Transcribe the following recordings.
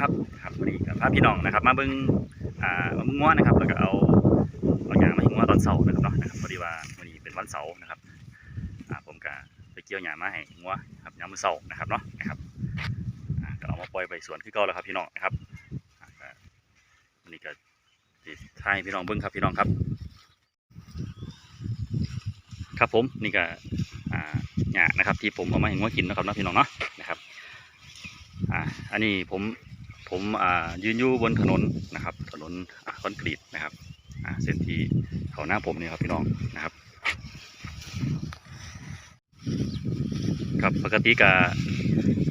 ครับครับวันนี้กับพาพี่น้องนะครับ มาเบิ้งอ่ามาเบิ้งง้อนะครับแล้วก็เอาเอาหยางมาให้ง้อตอนเสาร์นะครับเนาะนะครับพอดีว่าวันนี้เป็นวันเสาร์นะครับอ่าผมก็ไปเกี่ยวหยางมาให้ง้อครับยามมือเสาร์นะครับเนาะนะครับอ่าก็เอามาปล่อยไปสวนคือเก่าแล้วครับพี่น้องนะครับอ่าก็วันนี้ก็สิถ่ายพี่น้องเบิ้งครับพี่น้องครับ ครับผมนี่ก็อ่าหยานะครับ ที่ผมเอามาให้ง้อกินนะครับเนาะพี่น้องเนาะนะครับอ่าอันนี้ผม ผมยืนอยู่บนถนนนะครับ ถนนคอนกรีตนะครับเส้นที่เขาหน้าผมนี่ครับพี่น้องนะครับครับปกติกะ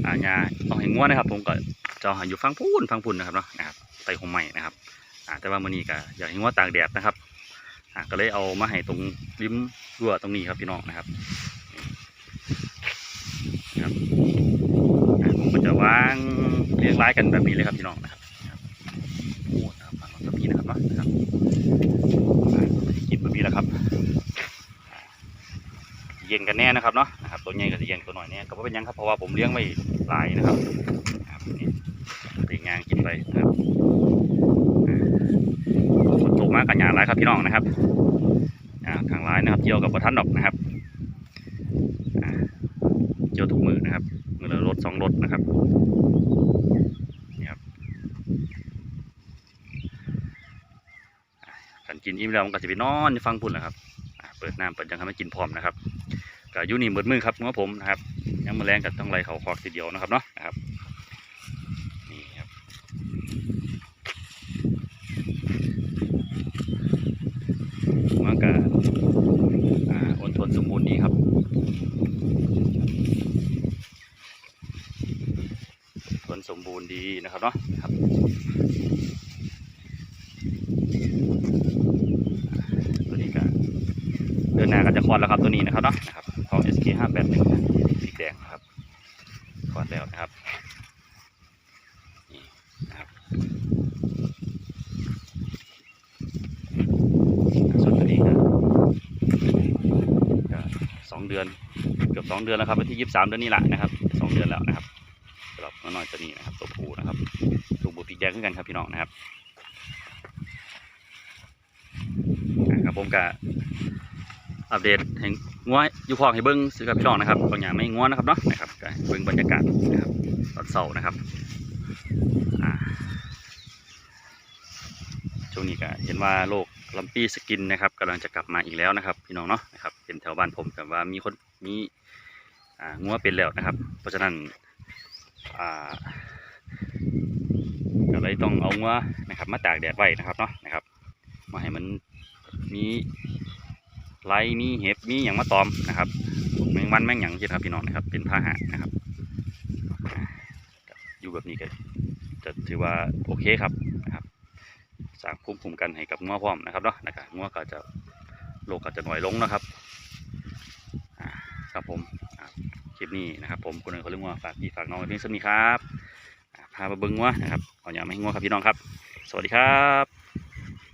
อ่าญาต้องให้ง่วนะครับ ผมก็จะเอาอยู่ฟังพูนฟังพูนนะครับเนาะนะครับไต่หงใหม่นะครับแต่ว่ามื้อนี้ก็อยากให้ง่วตากแดดนะครับก็เลยเอามาให้ตรงริมรั้วตรงนี้ครับพี่น้องนะครับครับผมก็จะวาง เรียงรายกันแบบนี้เลยครับพี่น้องนะครับนะครับโอ้นะครับฝั่งเราจะมีนะครับเนาะนะครับกินแบบนี้แหละครับ เย็นกันแน่นะครับเนาะนะครับตัวใหญ่ก็จะเย็นตัวหน่อยเนี่ยก็บ่เป็นยังครับเพราะว่าผมเลี้ยงไว้หลายนะครับครับนี่ตีงางกินไปนะครับฝนตกมากกันยางหลายครับพี่น้องนะครับอ่าทางร้ายนะครับเกี่ยวกับประทันดอกนะครับเกี่ยวทุกมือนะครับ มือละรถสองรถนะครับนี่ครับกันกินอิ่มแล้วมันก็จะไปนอนฟังพุ่นแหละครับเปิดน้ำเปิดยังทำให้กินพร้อมนะครับก็อยู่นี่หมดมือครับเมื่อผมนะครับยังมาแรงกับต้องไล่เขาคอกทีเดียวนะครับเนาะนะครับนี่ครับมันก็อ่าอดทนสมบูรณ์ดีครับ ผลสมบูรณ์ดีนะครับเนาะครับตัวนี้ก็เดินหน้าก็จะคลอดแล้วครับตัวนี้นะครับเนาะนะครับของ SK 5 8 1สีแดงครับคลอดแล้วนะครับนี่นะครับส่วนตัวนี้ก็สองเดือนเกือบสองเดือนแล้วครับวันที่ยี่สิบสามเดือนนี้แหละนะครับสองเดือนแล้วนะครับำหรับน้อยตัวนี้นะครับตัวผู้นะครับตัวบุปีแดงขึ้นกันครับพี่น้องนะครับครับผมก็อัปเดตแห่งงัวอยู่คอกให้เบิ้งซื้อกับพี่น้องนะครับบางอย่างไม่งัวนะครับเนาะนะครับเบิ้งบรรยากาศนะครับตอนเสาร์นะครับช่วงนี้ก็เห็นว่าโรคลำปีสกินนะครับกำลังจะกลับมาอีกแล้วนะครับ พี่น้องเนาะนะครับเป็นแถวบ้านผมแต่ว่ามีคนมีงัวเป็นแล้วนะครับ เพราะฉะนั้น ก็เลยต้องเอางัวนะครับ มาตากแดดไว้นะครับเนาะนะครับ มาให้มันมีไรมีเห็บมีอย่างมาตอมนะครับแมงวันแมงหยังใช่ครับพี่น้องนะครับ เป็นพาหะนะครับ อยู่แบบนี้ก็จะถือว่าโอเคครับนะครับสร้างภูมิคุ้มกันให้กับงัวพร้อมนะครับเนาะนะครับงัวก็จะโรคก็จะหน่อยลงนะครับครับผม ลิปนี้นะครับผมคุณเอ๋เขาเรียงว่าฝากพี่ฝากน้องไว้เพียงสักนี้ครับพาไปเบิ้งวะนะครับขออย่าไม่ให้งัวครับพี่น้องครับ สวัสดีครับ